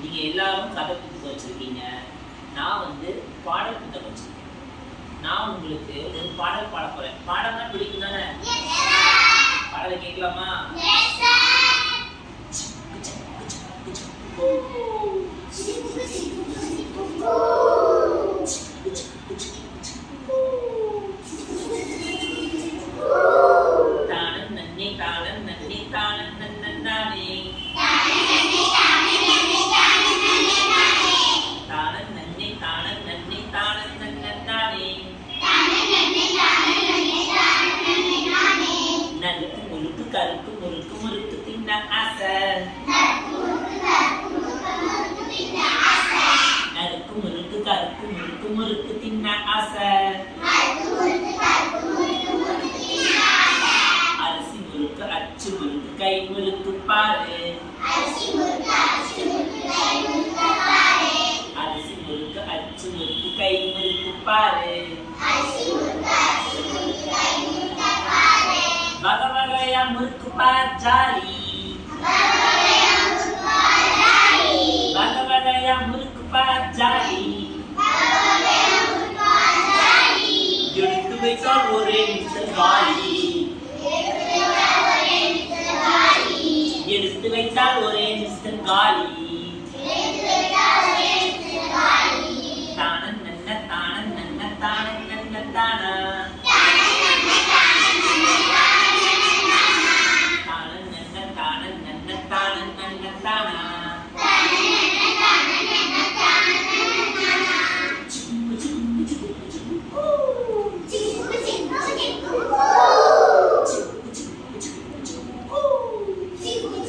நீங்க எல்லாரும் கதை புத்தகம் வச்சிருக்கீங்க. நான் வந்து பாடல் புத்தகம் வச்சிருக்கேன். நான் உங்களுக்கு ஒரு பாடல் பாட போறேன். பாடம்னா பிடிக்கும் தானே? பாடலை கேட்கலாமா? கருக்கு முறுக்கு முறுக்கு தின்ன ஆசை. நறுக்கு முறுக்கு கருக்கு முறுக்கு முறுக்கு தின்ன ஆசை. அரிசி முறுக்கு அச்சு முறுக்கு கை முறுக்கு பாரு. அரிசி முறுக்கு அச்சு முறுக்கு கை முறுக்கு பாரு. முறுக்கு பாச்சாரி வக வகையா முறுக்கு பாச்சாரி எடுத்து வைத்தால் ஒரே நிமிஷம் காலி எடுத்து வைத்தால் ஒரே நிமிஷம் காலி. தானன் நன்ன தானன் நன்ன தானன் நன்ன தானா